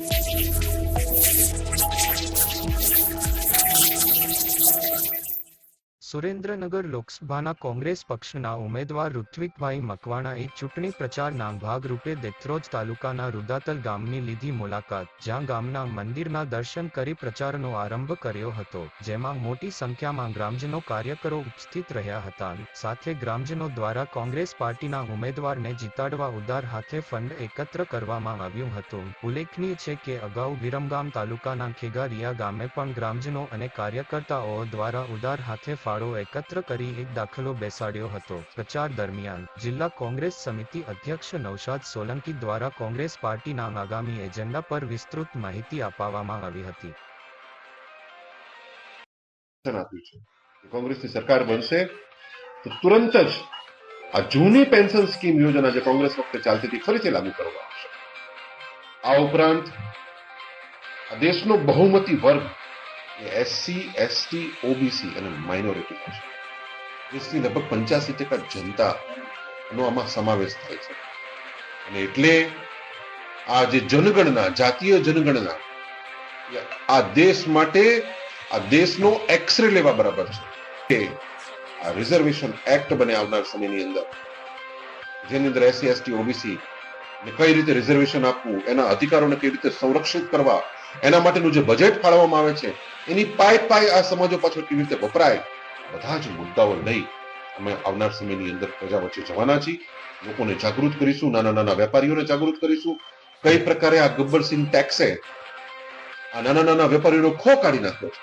Thank you. Surendranagar લોકસભાના કોંગ્રેસ પક્ષના ઉમેદવાર ઋત્વિકભાઈ મકવાણાએ ચૂંટણી પ્રચારના ભાગરૂપે દેત્રોજ તાલુકાના રૂદાતલ ગામની લીધી મુલાકાત, જ્યાં ગામના મંદિરના દર્શન કરી પ્રચારનો આરંભ કર્યો હતો, જેમાં મોટી સંખ્યામાં ગ્રામજનો કાર્યકરો ઉપસ્થિત રહ્યા હતા. સાથે ગ્રામજનો દ્વારા કોંગ્રેસ પાર્ટીના ઉમેદવારને જીતાડવા ઉદાર હાથે ફંડ એકત્ર કરવામાં આવ્યું હતું. ઉલ્લેખનીય છે કે અગાઉ વિરમગામ તાલુકાના ખેગારિયા ગામે પણ ગ્રામજનો અને કાર્યકર્તાઓ દ્વારા ઉદાર હાથે ફાળો એકત્ર કરી એક દાખલો બેસાડ્યો હતો. પ્રચાર દરમિયાન, જિલ્લા કોંગ્રેસ સમિતિ અધ્યક્ષ નૌશાદ સોલંકી દ્વારા કોંગ્રેસ પાર્ટીના આગામી એજન્ડા પર વિસ્તૃત માહિતી આપવામાં આવી હતી. કોંગ્રેસની સરકાર બનશે તો તુરંત જ આ જૂની પેન્શન સ્કીમ યોજના જે કોંગ્રેસ વખતે ચાલતી હતી, ફરીથી લાગુ કરવામાં આવશે. આ ઉપરાંત દેશનો બહુમતી વર્ગ એ એસસી એસટી ઓબીસી અને માઇનોરિટી છે. દેશની લગભગ પંચ્યાસી ટકા જનતાનો આમાં સમાવેશ થાય છે. અને એટલે આ જે જનગણના, જાતીય જનગણના આ દેશ માટે આ દેશનો એક્સરે લેવા બરાબર છે. આ રિઝર્વેશન એક્ટ બને આવનાર સમયની અંદર. જેની અંદર એસસી એસટી ઓબીસી ને કઈ રીતે રિઝર્વેશન આપવું, એના અધિકારોને કઈ રીતે સંરક્ષિત કરવા, એના માટેનું જે બજેટ ફાળવવામાં આવે છે એની પાય પાય આ સમાજો પાછળ કેવી રીતે વપરાય? બધા જ મુદ્દાઓ લઈ અમે આવનાર સમયની અંદર પ્રજા વચ્ચે જવાના છીએ. લોકોને જાગૃત કરીશું, નાના નાના વેપારીઓને જાગૃત કરીશું. કઈ પ્રકારે આ ગબ્બરસિંહ ટેક્સે આ નાના નાના વેપારીઓનો ખો કાઢી નાખ્યો છે?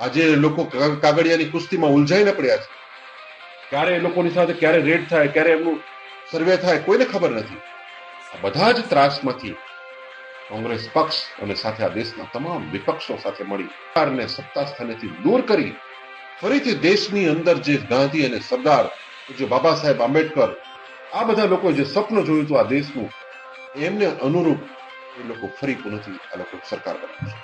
આજે લોકો કાગળિયાની કુસ્તીમાં ઉલઝાઈને પડ્યા છે. ક્યારે એ લોકોની સાથે ક્યારે રેડ થાય, ક્યારે એમનું સર્વે થાય, કોઈને ખબર નથી. આ બધા જ ત્રાસમાંથી કોંગ્રેસ પક્ષ અને સાથે આ દેશના તમામ વિપક્ષો સાથે મળી સરકારને સત્તા સ્થાનેથી દૂર કરી ફરીથી દેશની અંદર જે ગાંધી અને સરદાર જે બાબા સાહેબ આંબેડકર, આ બધા લોકો જે સ્વપ્ન જોયું હતું આ દેશનું, એમને અનુરૂપ એ લોકો ફરી પુનઃથી આ લોકો સરકાર બનાવશે.